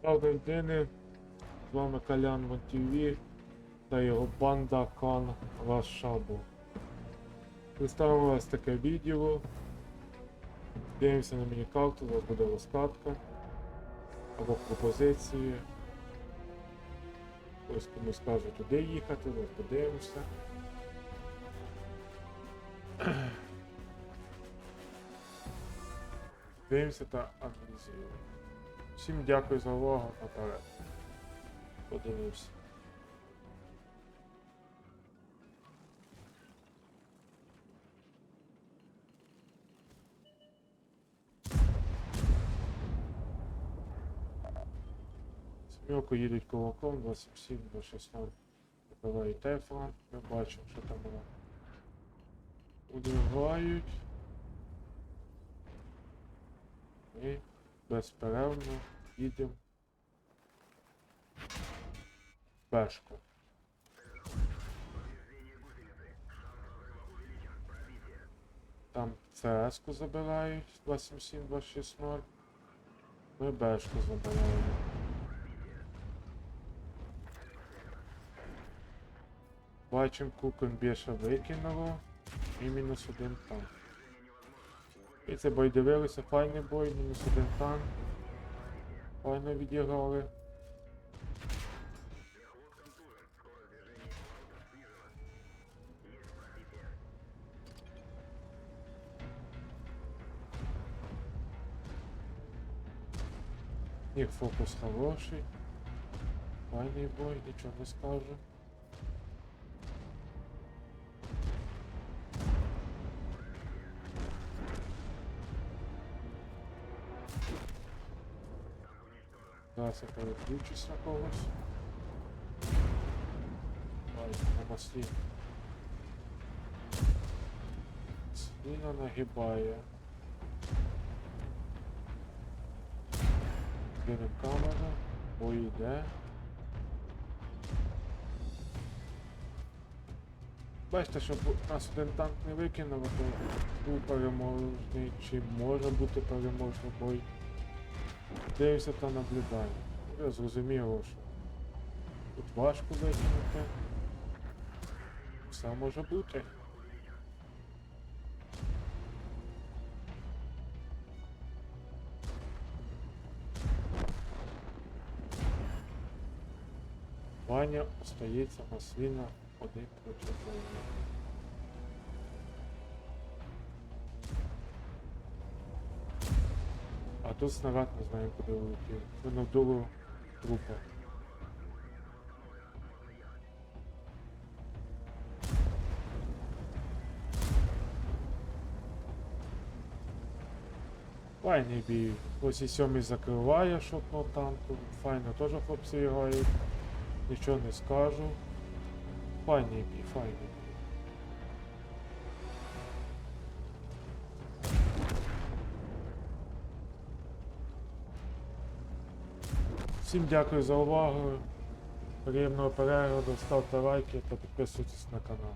Правда єдине, з вами Калян ТВ та його банда Кан Вашабу. Представимо ось таке відео. Дивимося на міні-карту, вас буде розкатка або пропозиції. Ось комусь скаже туди їхати, ось подивимося. Дивимося та аналізуємо. Всім дякую за увагу наперед. Подивився. Смілко їдуть кулаком 27 до 16. Вибивають тефлон, ми бачимо, що там воно. Удривають. І безперервно їдемо. Пешку. Там ЦС-ку забирають 277-260. Ми Бешку забираємо. Бачимо, кукон більше викинуло і мінус один танк. І це бой дивилися, файний бой, мінус один танк. Файно відіграли. Їх фокус хороший. Файний бой, нічого не скажу. Зараз я переключусь на когось. Ой, на маслі. Сліна нагибає. Кинемо камеру, бой йде. Бачите, щоб нас один танк не викинув, то був переможний, чи може бути переможний бой. Дивимося та наблюдаємо. Я зрозуміло, що тут важко викинути. Все може бути. Ваня остається на свіна один проти одного. А тут снаряд не знаю куди улетів. Воно вдуло трупа. Файний бій. Ось і сьомий закриває шотного танку. Файно теж хлопці грають. Нічого не скажу. Файний бій, файний Всім дякую за увагу. Приємного перегляду, ставте лайки та підписуйтесь на канал.